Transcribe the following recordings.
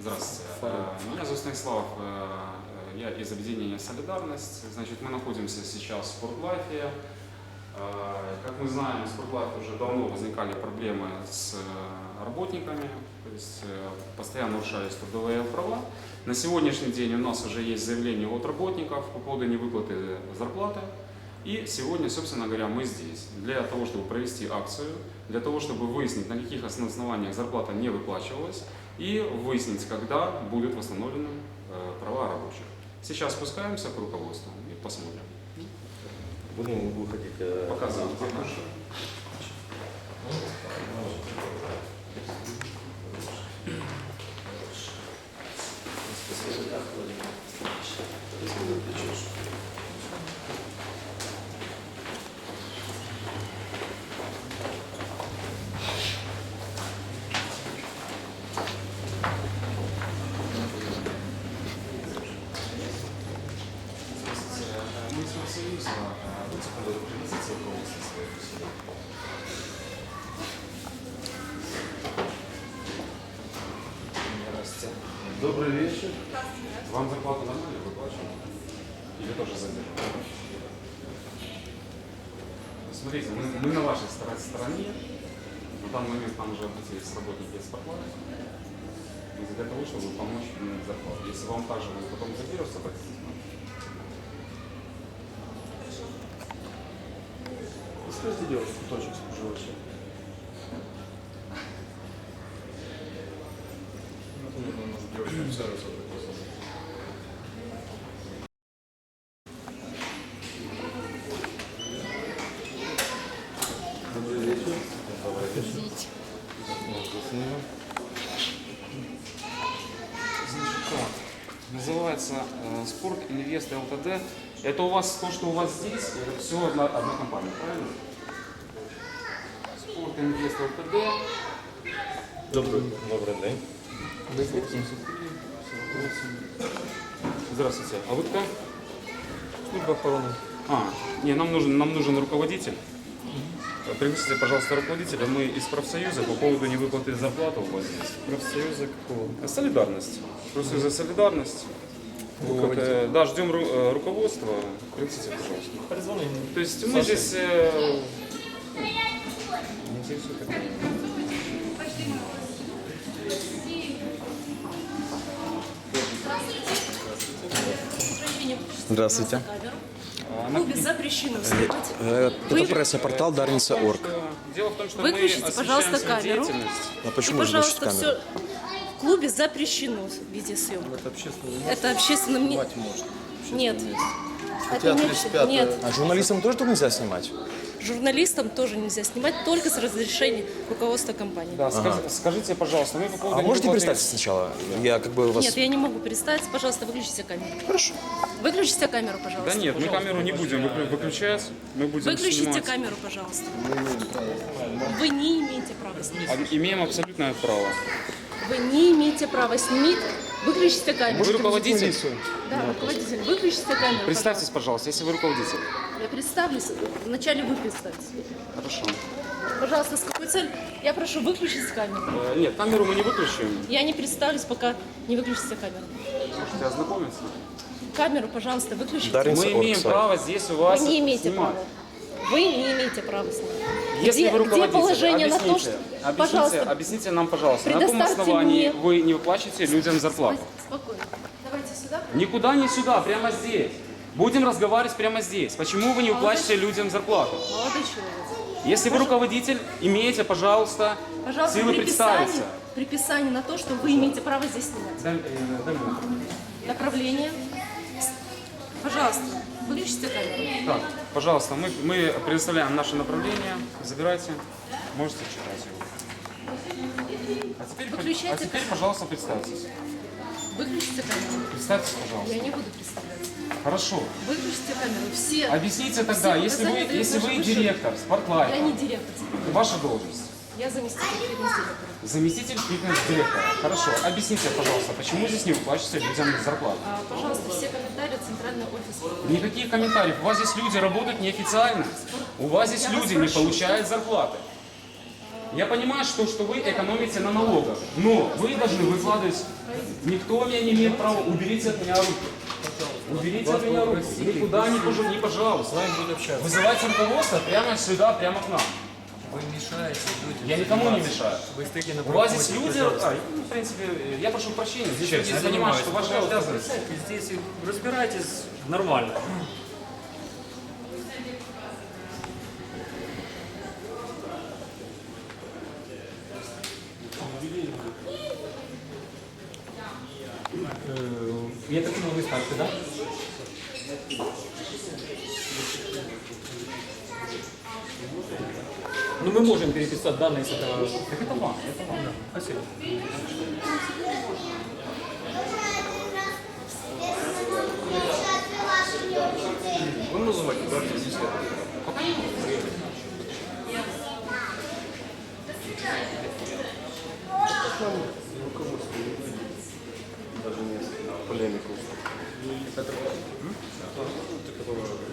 Здравствуйте. Э, Меня зовут Станислав. э, Я из объединения «Солидарность». Значит, мы находимся сейчас в Спортлайфе. Э, Как мы знаем, в Спортлайфе уже давно возникали проблемы с э, работниками, то есть э, постоянно нарушались трудовые права. На сегодняшний день у нас уже есть заявление от работников по поводу невыплаты зарплаты. И сегодня, собственно говоря, мы здесь для того, чтобы провести акцию, для того, чтобы выяснить, на каких основаниях зарплата не выплачивалась, и выяснить, когда будут восстановлены э, права рабочих. Сейчас спускаемся к руководству и посмотрим. Будем выходить. э, Показывать где наши. Мы из профсоюза, а вы секунду, принесите руководство своего сюда. Здравствуйте. Добрый вечер. Вам зарплату нормально выплачивают? Или тоже задерживают? Смотрите, мы, мы на вашей стор- стороне. На данный момент нам уже обратились работники из спортлайфа. Для того, чтобы помочь им зарплату. Если вам также вы потом задержатся, обратитесь к нам. Скажите девушке кусочек споживача. Добрый. Добрый. Значит так, называется э, Спорт Инвест ЛТД. Это у вас то, что у вас здесь, это все одна, одна компания, правильно? Спорт Инвест ЛТД. Добрый, добрый день. Здравствуйте. А вы кто? Служба охороны. А, не, нам нужен, нам нужен руководитель. Пригласите, пожалуйста, руководителя. Мы из профсоюза по поводу невыплаты зарплаты у вас здесь. Профсоюза какого? Э, Солидарность. Профсоюза солидарность. Вот, э, да, ждем ру- э, руководства. Пригласите, пожалуйста. Перезвони. То есть мы здесь... э, не интересует такое. Здравствуйте. А, В клубе запрещено снимать. Э, Вы- Это пресса-портал Дело в том, Дарница.орг. в Выключите, мы пожалуйста, освещаем свою камеру. А И, почему же выключить пожалуйста, камеру? все в клубе запрещено видеосъемка. Это общественное Это общественно мне... Снимать можно. Нет. Хотя Это не 35 Нет. А журналистам тоже тут нельзя снимать? Журналистам тоже нельзя снимать, только с разрешения руководства компании. Да, сказ- скажите, пожалуйста, мы по поводу... А можете невыплаты- представиться сначала? Я как бы вас... Нет, я не могу представиться. Пожалуйста, выключите камеру. Хорошо. Выключите камеру, пожалуйста. Да нет, мы камеру не будем выклю- выключать, мы будем Выключите снимать. камеру, пожалуйста. Вы не имеете права снимать. А- Имеем абсолютное право. Вы не имеете права снимать. Выключите камеру. Вы руководитель? Да, руководитель, выключите камеру. Представьтесь, пожалуйста, если вы руководитель. Я представлюсь. Вначале вы представьтесь. Хорошо. Пожалуйста, с какой целью? Я прошу выключить камеру. Э, Нет, камеру мы не выключим. Я не представлюсь, пока не выключите камеру. Можете ознакомиться. Камеру, пожалуйста, выключите. Дарин- Мы имеем право здесь у Вы вас не имеете снимать. права. Вы не имеете права снимать. Если где, вы руководитель, где положение объясните, на то, что... объясните, Пожалуйста, объясните нам, пожалуйста, на каком основании мне- вы не выплачиваете людям зарплату? спокойно. Давайте сюда. Никуда не сюда, прямо здесь. Будем разговаривать прямо здесь. Почему вы не выплачиваете людям зарплату? Молодой человек. Если вы руководитель, имеете, пожалуйста, Пожалуйста, силы представиться. приписание на то, что вы имеете право здесь снимать. Дай- э. Направление. Пожалуйста, выключите камеру. Так, пожалуйста, мы, мы предоставляем наше направление. Забирайте. Можете читать его. А теперь, а теперь пожалуйста, представьтесь. Выключите камеру. Представьтесь, пожалуйста. Я не буду представляться. Хорошо. Выключите камеру. Все. Объясните тогда, Все если вы, если вы директор Я спортлайфа, не директор. ваша должность, Я заместитель фитнес-директора. заместитель фитнес-директора. Хорошо. Объясните, пожалуйста, почему здесь не выплачивается людям зарплату? А, пожалуйста, все комментарии в центральный офис. Никаких комментариев. У вас здесь люди работают неофициально. У вас здесь Я вас люди не прошу. получают зарплаты. Я понимаю, что, что вы экономите на налогах, но вы должны выкладывать... Никто меня не имеет права, уберите от меня руки. Уберите от меня руки. Никуда не, не пожалуйста. вами будут общаться. Вызывайте руководство прямо сюда, прямо к нам. Вы мешаете людям. Я никому не мешаю. Вы стоите на У вас здесь люди, а, ну, в принципе, я прошу прощения, здесь Честно, я я понимаю, занимаюсь. что ваша Пожалуйста, обязанность. присядьте Здесь и разбирайтесь нормально. Э, Я так понимаю, вы скажете, да? Ну мы можем переписать данные с этого. Так это вам, это вам. Спасибо. Вы называете, да, физическое? Даже не полемику. Она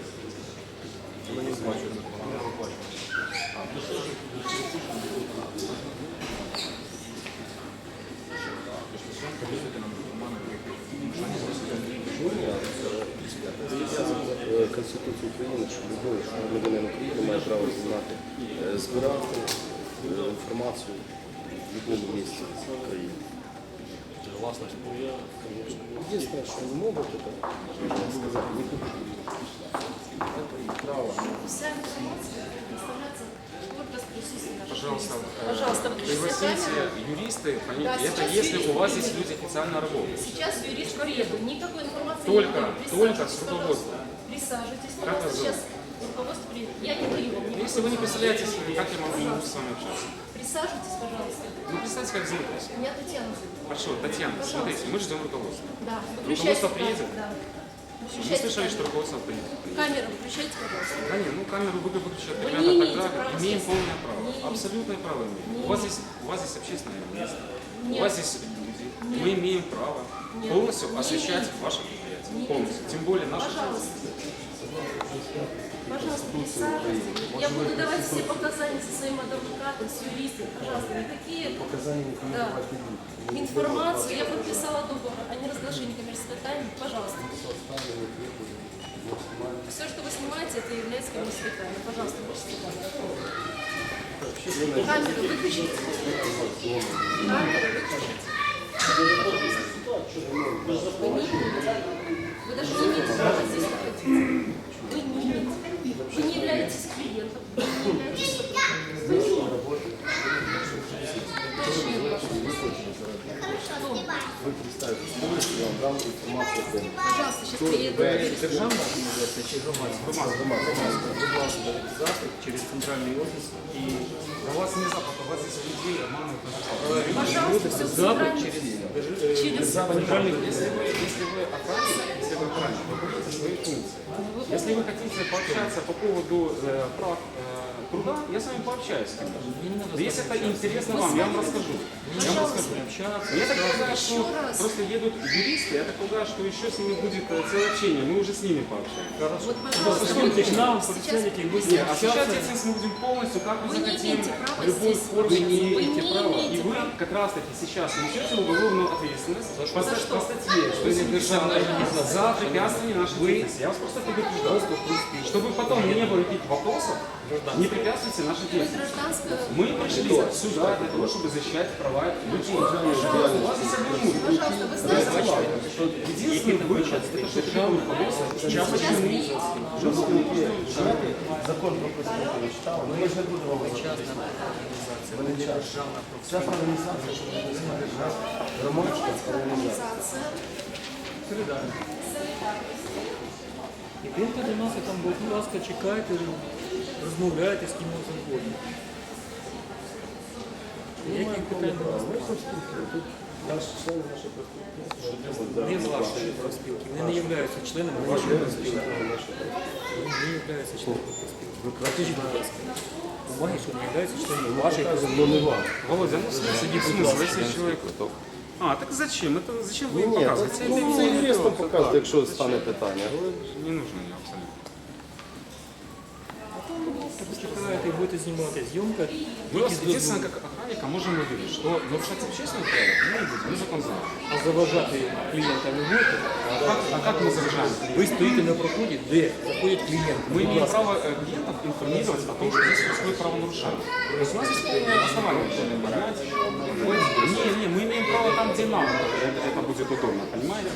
Конституції України, що любой громадянин України має право знати, е, збирати е, інформацію в будь-якому місці країни. Власність. Єдине, що не можете, так сказати, не хочу. Право. Вся информация представляется только с присутствием наших Пожалуйста, юристов. э, Пожалуйста, включите пригласите камеру. юристы, пони- Да, это сейчас если юристы у вас приедут. здесь люди официально работают. Сейчас юрист приеду. Никакой информации Только- не даю. только с Присаживайтесь, руководством. Присаживайтесь, Как вас Сейчас руководство приедет. Я не даю вам Если вы не представляете, информации. как я могу с вами общаться? Присаживайтесь, пожалуйста. Ну, представьте, как зовут вас. Меня Татьяна зовут. Хорошо, Татьяна, Пожалуйста. смотрите, мы ждем руководства. Да. Руководство приедет? Да. Мы Выключайте слышали, что руководство приедет. Камеру включайте, пожалуйста. Да нет, ну камеру вы выключат, Вы ребята, не тогда права имеем здесь. полное право. Не. Абсолютное право имеем. Не У вас здесь, у вас здесь общественное место. У Нет. вас здесь люди. Мы имеем право Нет. полностью Не освещать ваше. Не Полностью. Тем более наше. Пожалуйста. Пожалуйста, присаживайтесь. Я буду давать все показания со своим адвокатом, с юристом. Пожалуйста, никакие Показання не да, информацию. Я подписала договор о неразглашении коммерческой тайны. Пожалуйста. Все, что вы снимаете, это является коммерческой тайной. Пожалуйста, выключите камеру. Камеру выключите. Камеру выключите. Вы не имеете. Вы даже не имеете права здесь находиться. Вы не имеете. Вы не являетесь клиентом. Вы не являетесь. Вы Ви представите, я вам дам інформацію по Пожалуйста, сейчас приедут юристы. Державна організація чи громадська? Будь ласка, запит через центральний офіс і У вас не запах, у вас здесь людей обманывают на Пожалуйста, все запит центрально. через Через Центральный Если вы, если вы охранник, если вы охранник, вы будете свои функции. Если вы хотите пообщаться по поводу э, прав э, труда, я с вами пообщаюсь. конечно. Но если это интересно вам, я вам расскажу. Я вам расскажу. Я так полагаю, что просто едут юристы, я так полагаю, что еще с ними будет э, целое общение, мы уже с ними пообщаемся. Вот, пожалуйста, Пойдемте к нам, сейчас присядете, и будем Нет, освещать общаться. этим мы будем полностью, как мы Вы не захотим, в любой форме не имеете не права. И вы как раз таки сейчас несете уголовную ответственность по, статье, что если не державная организация. за препятствование нашей деятельности. Я вас просто предупреждал, чтобы потом не было никаких вопросов, не препятствуйте нашей деятельности. гражданская... Мы пришли сюда для того, чтобы защищать права людей. Пожалуйста, у вас есть одни Пожалуйста, вы знаете, Единственный выход, это что требует руководство, сейчас приедет. закон про працівників ви читали. Ну, ми ж не будемо вам Частна організація, Вони не час. державна Ця організація, що ви знаєте, громадська організація. Организация. Ідете до нас і там, будь ласка, чекайте, розмовляйте з ким вам завгодно. Ніяких питань до профспілки. не з вашої профспілки. Вони не являються членами вашої профспілки. Вони не являються членами профспілки. Покажіть, будь ласка, бумаги, що не являються членами вашої профспілки. Володя, ну смысл, если человек... А, так зачем? Это зачем вы им Ні, показываете? ну, Это це не юристам делается покажете, так. якщо стане питання. Але Не нужно мне абсолютно. Ви читаєте будете знімати, зйомка. Мы вас тільки з единственное, дозволу. как охранника, можем увидеть, что нарушать общественный порядок мы не будем, мы закон знаем. А заважати клієнтам не будете? А как, а как мы завышаем? Ви стоїте на проході, де заходять клієнти. Мы Будь имеем ласка. право э, клиентов информировать о том, что здесь происходит правонарушение. То есть у нас есть полное основание, понимаете? Не, не, мы имеем право там, где нам это, это будет удобно, понимаете?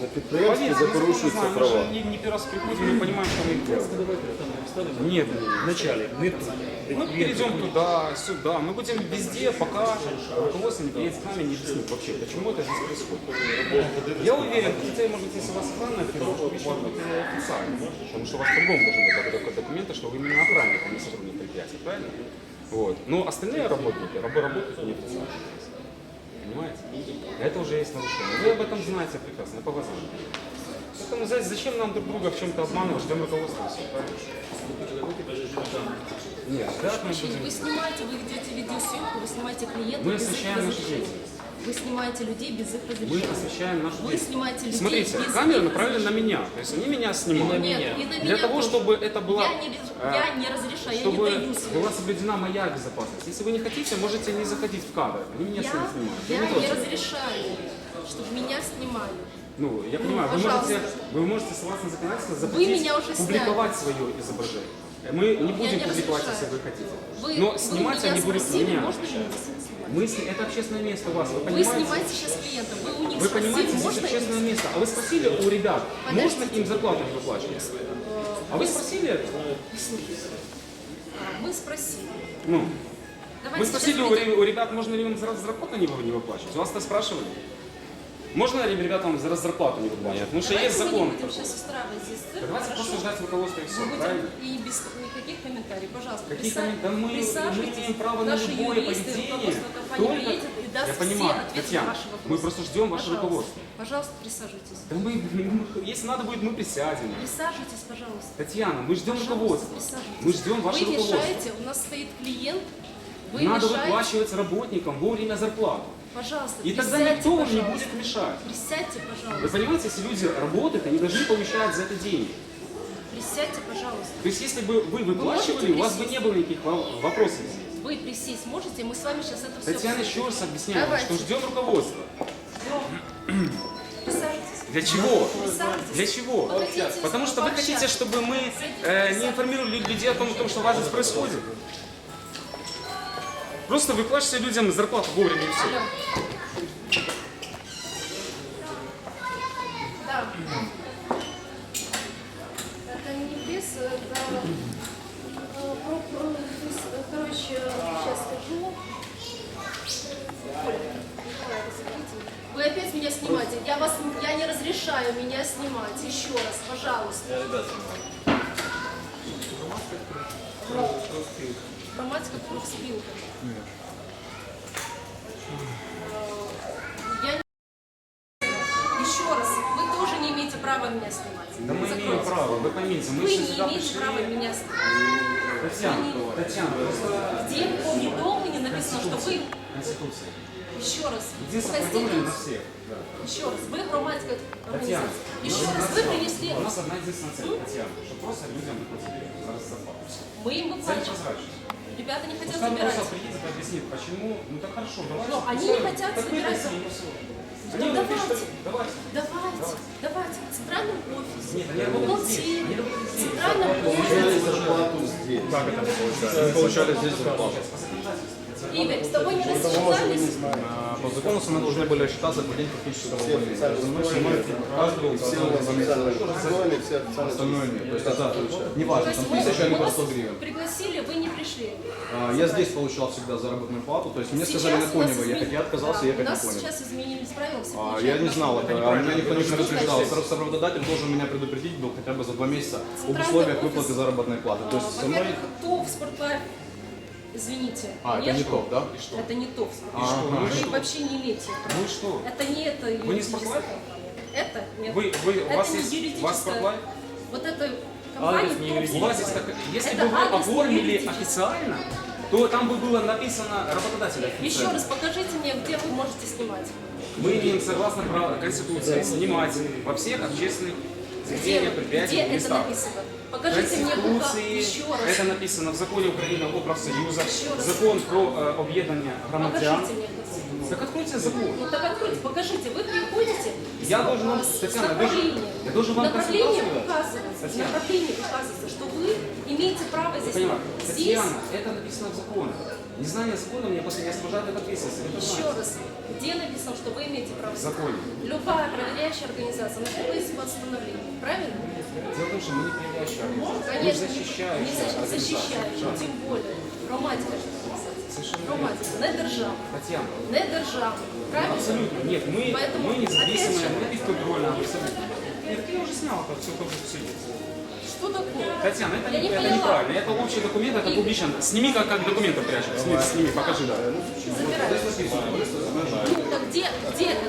На підприємстві Поверьте, де мы закон порушуються знаем, мы права. же не, не первый раз приходим, мы понимаем, что мы делаем. Давайте там ставимо. Нет, Вначале, не тут. мы клієнти перейдем туда, сюда, мы будем везде, пока руководство не приедет к нами, не объяснит вообще, почему это здесь происходит. Я уверен, хотя, может быть, если у вас охранная фирма, что вы официально, потому что у вас по-другому должны быть док- документы, что вы именно охранник, а не сотрудник предприятия, правильно? Вот. Но остальные работники рабы работают неофициально. Понимаете? Это уже есть нарушение. Вы об этом знаете прекрасно, по глазам. Поэтому, знаете, зачем нам друг друга в чем-то обманывать, ждем и правильно? Нет, да, мы будем. Вы снимаете, вы ведете видеосъемку, вы снимаете клиентов Мы освещаем нашу разрешения. деятельность. Вы снимаете людей без их Мы разрешения. освещаем нашу Вы снимаете людей Смотрите, без камера их направлена на меня. То есть они меня снимают. Нет, и на Для меня того, тоже. чтобы это была, Я не, без- э, я не разрешаю, я чтобы не даю была соблюдена моя безопасность. Если вы не хотите, можете не заходить в кадр. Они меня Я, снимают. я не не против. разрешаю, чтобы меня снимали. Ну, я понимаю, вы пожалуйста. можете, вы можете согласно законодательству запретить меня уже публиковать свое изображение. Мы не будем не публиковать, разрешаю. если вы хотите. Вы, Но вы снимать меня они будут спросили, меня. можно ли меня снимать? Мы, с- это общественное место у вас, вы Вы понимаете? снимаете сейчас клиентов, вы у них Вы спросили, понимаете, здесь можно ли общественное место. А вы спросили у ребят, можно Подождите. им зарплату выплачивать? А вы спросили это? А, Мы спросили. Ну, Давайте вы спросили у, ре- у ребят, можно ли им за зарплату не, вы- не выплачивать? У вас-то спрашивали? Можно ли ребятам за зарплату не выплачивать? Потому что Давайте есть мы закон. не будем сейчас устраивать здесь цирк, Давайте хорошо? просто ждать руководства и все, Мы будем правильно? и без никаких комментариев, пожалуйста. Какие приса- коммен- да мы- мы присаживайтесь. имеем право на Наши любое юристы, поведение. руководство компании Только- приедет и даст Я все понимаю, ответы Татьяна, на ваши вопросы. мы просто ждем ваше Пожалуйста. руководство. Пожалуйста, присаживайтесь. Да мы, мы- если надо будет, мы присядем. Присаживайтесь, пожалуйста. Татьяна, мы ждем Пожалуйста, руководства. присаживайтесь. Мы ждем ваше Вы руководство. мешаете, у нас стоит клиент, вы Надо мешаете. выплачивать работникам вовремя зарплату. Пожалуйста, И тогда никто вам не будет мешать. Присядьте, Вы пожалуйста. понимаете, если люди работают, они должны получать за это деньги. Присядьте, пожалуйста. То есть если бы вы выплачивали, у вас бы не было никаких во- вопросов здесь. Вы присесть можете, мы с вами сейчас это все Татьяна еще раз объясняю, Давайте. что ждем руководства. Для чего? Для чего? Вы Потому что вы хотите, чтобы мы э, не информировали людей о том, о том, что у вас здесь происходит. Просто выплачивайте людям зарплату вовремя и все. Да. Это не пресс, это... э, Короче, сейчас скажу. Посмотрите. Вы опять меня снимаете. Я вас, я не разрешаю меня снимать. Еще раз, пожалуйста. Громадська профспілка. Я не... Еще раз, вы тоже не имеете права меня снимать. Да мы имеем Закройте. право, вы поймите, мы Вы не сюда имеете пришли. права меня снимать. Татьяна, Татьяна, просто Где в поведомлении написано, что вы... Конституция. Еще раз. Единственное поведомление на всех. Да. Еще раз. Вы громадская Татьяна, организация. у Еще нас раз. Вы принесли... У нас одна единственная цель, Татьяна, чтобы просто людям выплатили за зарплату. Мы им Цель выплачиваем. прозрачность. Ребята не хотят Пускай забирать. просто приедет и объяснит, почему. Ну так хорошо, давайте. Но они Пускай- не хотят так вы забирать. объясните, всё. Ну, напишут, давайте. давайте. Давайте, давайте. В центральном офисе. Нет, они работают здесь. Бухгалтерии. В здесь. центральном Получали офисе. зарплату здесь. Они получали здесь зарплату. Игорь, с тобой не рассчитались? А, По закону мы должны были считаться как день фактического увольнения. Каждую Все официально Остальное нет. То есть это То неважно, есть там тысяча либо вас 100 гривен. пригласили, вы не пришли. А, Я здесь получал всегда заработную плату, то есть мне сказали на измен- ехать, я отказался ехать У на нас Конево. сейчас изменились правила, все Я не на знал это, а меня никто не предупреждал. Работодатель должен меня предупредить был хотя бы за два месяца об условиях выплаты заработной платы. То есть со мной... Во-первых, ТОВ Спортлайф, извините. А, это не нет. топ, да? Это не ТОВ Ага. Спортлайф. Вы вообще не имеете права. Ну и что? Это не это. Вы не Спортлайф? Это нет. Вы, вы, у это вас не есть, у вас спортлайф? Вот это компания Адрес не. У вас есть Спортлайф. так, если Это бы вы оформили официально, то там бы было написано работодатель Еще раз покажите мне, где вы можете снимать. Мы имеем согласно Конституции снимать во всех общественных заведения, Где, предприятий, где это написано? Покажите мне еще раз. это написано в законе України про профсоюза, Ще раз. закон про е, об'єднання громадян. Покажите мне Конституцию. Так откройте закон. Ну так откройте, покажите. Вы приходите Я должен вам, с Татьяна, вы же- направлением. я должен вам направление консультацию дать. указывается, Татьяна. направление указывается, что вы имеете право Вы здесь. понимаете, здесь Татьяна, это написано в законе. Незнание закона меня после не освобождает от ответственности. Это еще раз, где написано, что вы имеете право? В законе. Любая проверяющая организация находится под постановлением. Правильно? Дело в том, что мы не проверяющие организации. Мы Конечно, не защищающие защ- организации. защищающая, Да. тем более. Громадська ж організація. Совершенно Громадська, не держава. Татьяна, Не держава. Правильно? абсолютно. Нет, мы, Поэтому, мы независимые, же- мы бесконтрольные, абсолютно. Нет, я уже снял это все, тоже все есть. Что такое? Татьяна, это, Я не, это поняла. неправильно. Это общий документ, это публично. Сними, как, как документы прячешь. Сними, сними, покажи, да. Забирай. Ну, так где, где это?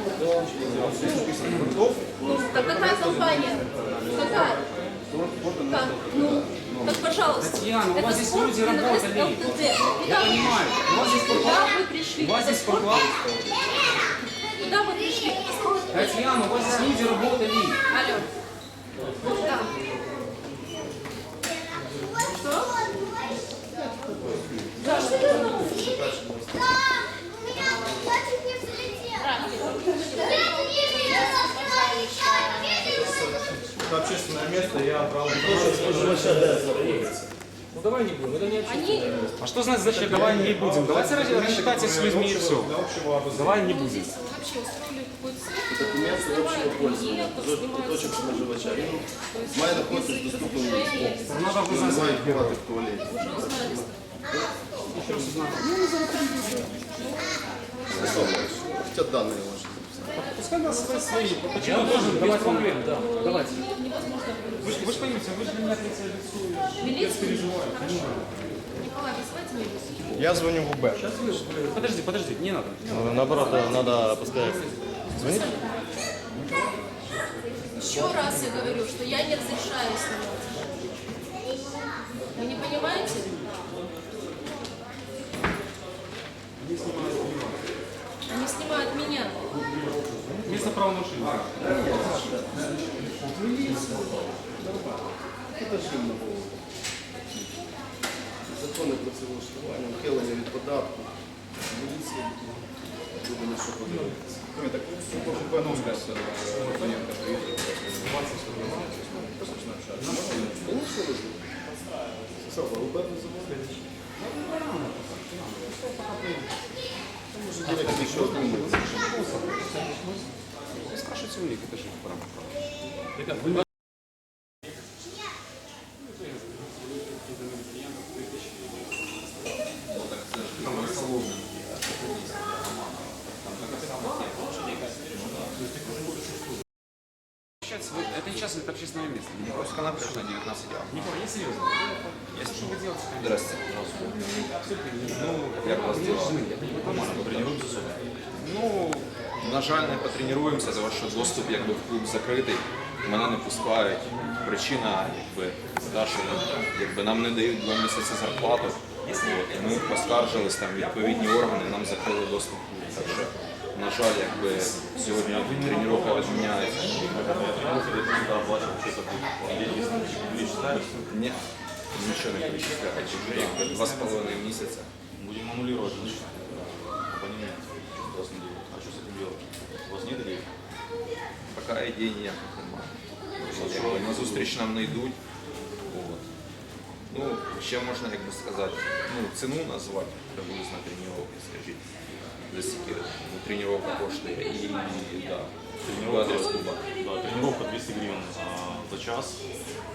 Ну, так какая компания? Какая? Как? Ну, так, пожалуйста. Татьяна, у вас здесь спорт люди работали. ЛТД. Я понимаю. У вас здесь Куда спортлаб. вы пришли? У вас Это здесь спорт? спортлаб. Куда вы пришли? Татьяна, у вас здесь люди работали. Алло. Да. Что? Да. Это общественное место, я право Ну давай не будем, это не Они А что значит значит давай не будем? Давайте ради- рассчитайтесь с людьми и все. Для общего обозрения. Давай не ну, будем. здесь вообще устроили какой-то цирк, Документ снимают общего пользования. клиентов, Куточок снимают куточок споживача. Він То есть має без знаходитись в доступному місці. разрешения. Страна должна знать Називають своих героев. бувати в туалеті. Уже узнали. Еще раз узнаю. Хотят данные ваши. Пускай нас свои, свои. Почему должен давать вам проблем, да. Давайте. Невозможно Вы, вы же поймите, вы же для меня лицо. Милицию? переживаю. Николай, вызывайте милицию. Я звоню в УБ. Подожди, подожди, не надо. Ну, Наоборот, да, надо пускай. Звонит? Еще раз я говорю, что я не разрешаю снимать. Вы не понимаете? Они снимают меня. Место правонарушения. Закони про цілоштування, ухилення від податку. Міліція буде на що подивитися. Конечно, вызову. Сава, УБ вызову. Может, директор еще отнимется. Спрашивайте у них, это же их право. Сейчас Не просто 19 дней. Не не серьезно. Если что вы делаете, Здравствуйте. Ну, як у вас дела? Нормально, потренуємося сьогодні? Ну, на жаль, не потренуємося, тому що доступ якби, в клуб закритий. Мене не пускають. Причина якби, та, що ну, якби, нам не дають два місяці зарплату. От, ми поскаржились, там відповідні органи нам закрили доступ в клуб. Так що, на жаль, якби, сьогодні тренування відміняється. Ні, нічого не перечисляють. Вже якби два з половиною місяця. Будем аннулировать, значит, абонемент. Вас не делают. А что с этим делать? У вас нет идей? Поки ідей ніяких немає. От, якби, на зустріч нам не йдуть. От. Ну, ще можна, як би сказати, ну, ціну назвати приблизно тренування, скажіть. За скільки ну, тренування коштує. І, да, тренування адрес клуба. Да, тренировка 200 гривен а, за час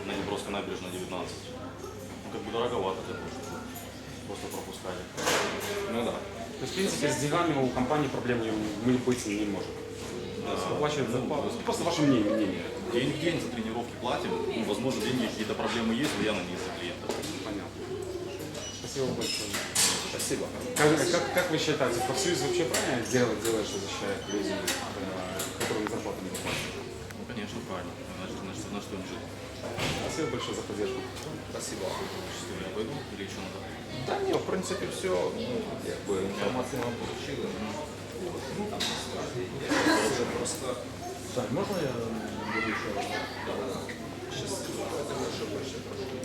на Днепровской набережной 19. Ну, как бы дороговато для того, чтобы просто пропускали. Ну да. То есть, в принципе, с деньгами у компании проблем не, мы быть не можем. Выплачивать зарплату. Просто ваше мнение. мнение. День в день за тренировки платим. Ну, возможно, деньги какие-то проблемы есть, но я на них за клиентов. Понятно. Спасибо большое. Спасибо. Как, как, как вы считаете, профсоюз вообще правильно делает, делает, что защищает людей, э, которым зарплату не выплачивают? Ну, конечно, правильно. Значит, значит, на что им жить? Спасибо большое за поддержку. Спасибо. Что, я пойду или еще надо? Та ні, в принципі, все, ну, якби інформацію ми отримали. Ну, там насправді є. Це просто Так, можно я Щас, давайте ми ще ближче трошки.